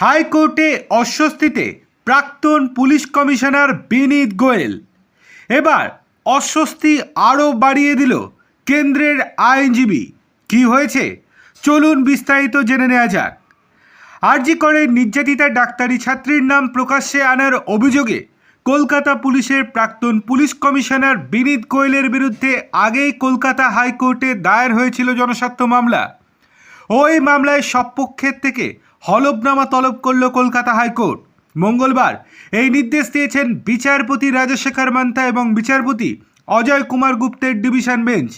হাইকোর্টে অস্বস্তিতে প্রাক্তন পুলিশ কমিশনার বিনীত গোয়েল। এবার অস্বস্তি আরও বাড়িয়ে দিল কেন্দ্রের আইনজীবী। কি হয়েছে? চলুন বিস্তারিত জেনে নেওয়া যাক। আরজি করে নির্যাতিতা ডাক্তারি ছাত্রীর নাম প্রকাশ্যে আনার অভিযোগে কলকাতা পুলিশের প্রাক্তন পুলিশ কমিশনার বিনীত গোয়েলের বিরুদ্ধে আগেই কলকাতা হাইকোর্টে দায়ের হয়েছিল জনস্বার্থ মামলা। ওই মামলায় সব পক্ষের থেকে হলফনামা তলব করল কলকাতা হাইকোর্ট। মঙ্গলবার এই নির্দেশ দিয়েছেন বিচারপতি রাজশেখর মান্তা এবং বিচারপতি অজয় কুমার গুপ্তের ডিভিশন বেঞ্চ।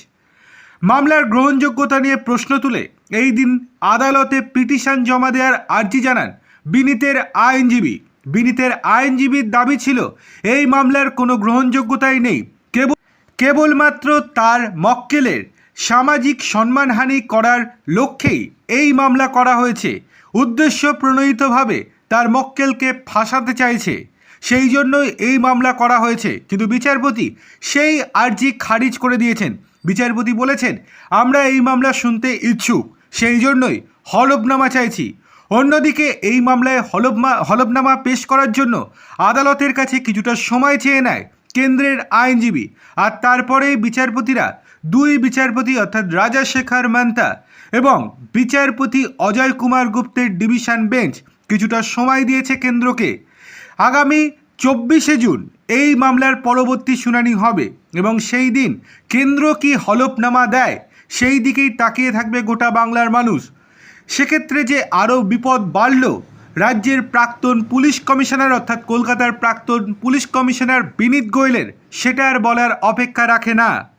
মামলার গ্রহণযোগ্যতা নিয়ে প্রশ্ন তুলে এই দিন আদালতে পিটিশন জমা দেওয়ার আর্জি জানান বিনীতের আইনজীবী। বিনীতের আইনজীবীর দাবি ছিল, এই মামলার কোনো গ্রহণযোগ্যতাই নেই। কেবল কেবলমাত্র তার মক্কেলের সামাজিক সম্মানহানি করার লক্ষ্যেই এই মামলা করা হয়েছে। উদ্দেশ্য প্রণোদিতভাবে তার মক্কেলকে ফাঁসাতে চাইছে। সেই জন্যই এই মামলা করা হয়েছে। কিন্তু বিচারপতি সেই আর্জি খারিজ করে দিয়েছেন। বিচারপতি বলেছেন, আমরা এই মামলা শুনতে ইচ্ছুক। সেই জন্যই হলফনামা চাইছি। অন্যদিকে এই মামলায় হলফমা, হলফনামা পেশ করার জন্য আদালতের কাছে কিছুটা সময় চেয়ে নেয়। কেন্দ্রের আইনজীবী আর তারপরেই বিচারপতিরা। দুই বিচারপতি অর্থাৎ রাজা শেখর মান্তা এবং বিচারপতি অজয় কুমার গুপ্তের ডিভিশন বেঞ্চ কিছুটা সময় দিয়েছে কেন্দ্রকে। আগামী চব্বিশে জুন এই মামলার পরবর্তী শুনানি হবে এবং সেই দিন কেন্দ্র কি হলফনামা দেয় সেই দিকেই তাকিয়ে থাকবে গোটা বাংলার মানুষ। সেক্ষেত্রে যে আরও বিপদ বাড়ল রাজ্যের প্রাক্তন পুলিশ কমিশনার অর্থাৎ কলকাতার প্রাক্তন পুলিশ কমিশনার বিনীত গোয়েলের, সেটা আর বলার অপেক্ষা রাখে না।